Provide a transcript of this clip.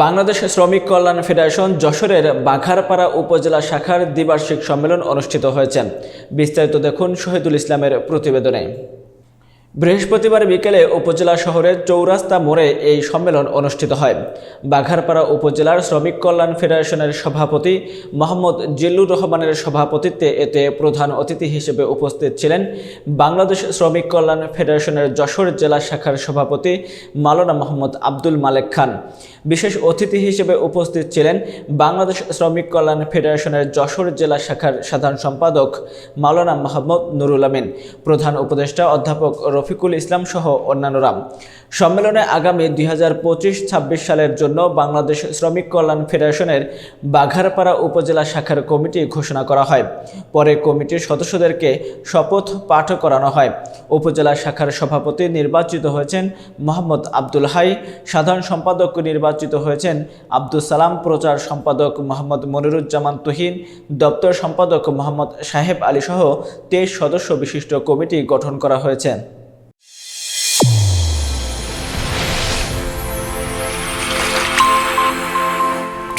বাংলাদেশ শ্রমিক কল্যাণ ফেডারেশন যশোরের বাঘারপাড়া উপজেলা শাখার দ্বিবার্ষিক সম্মেলন অনুষ্ঠিত হয়েছে। বিস্তারিত দেখুন শহীদুল ইসলামের প্রতিবেদনে। বৃহস্পতিবার বিকেলে উপজেলা শহরের চৌরাস্তা মোড়ে এই সম্মেলন অনুষ্ঠিত হয়। বাঘারপাড়া উপজেলার শ্রমিক কল্যাণ ফেডারেশনের সভাপতি মোহাম্মদ জিল্লুর রহমানের সভাপতিত্বে এতে প্রধান অতিথি হিসেবে উপস্থিত ছিলেন বাংলাদেশ শ্রমিক কল্যাণ ফেডারেশনের যশোর জেলা শাখার সভাপতি মাওলানা মোহাম্মদ আব্দুল মালেক খান। বিশেষ অতিথি হিসেবে উপস্থিত ছিলেন বাংলাদেশ শ্রমিক কল্যাণ ফেডারেশনের যশোর জেলা শাখার সাধারণ সম্পাদক মাওলানা মোহাম্মদ নুরুল আমিন। প্রধান উপদেষ্টা অধ্যাপক রফিকুল ইসলাম সহ অন্যান্যরা। সম্মেলনে আগামী দুই হাজার পঁচিশ ছাব্বিশ সালের জন্য বাংলাদেশ শ্রমিক কল্যাণ ফেডারেশনের বাঘারপাড়া উপজেলা শাখার কমিটি ঘোষণা করা হয়। পরে কমিটির সদস্যদেরকে শপথ পাঠ করানো হয়। উপজেলা শাখার সভাপতি নির্বাচিত হয়েছেন মোহাম্মদ আব্দুল হাই, সাধারণ সম্পাদক নির্বাচিত হয়েছেন আব্দুল সালাম, প্রচার সম্পাদক মোহাম্মদ মনিরুজ্জামান তুহিন, দপ্তর সম্পাদক মোহাম্মদ সাহেব আলী সহ তেইশ সদস্য বিশিষ্ট কমিটি গঠন করা হয়েছে।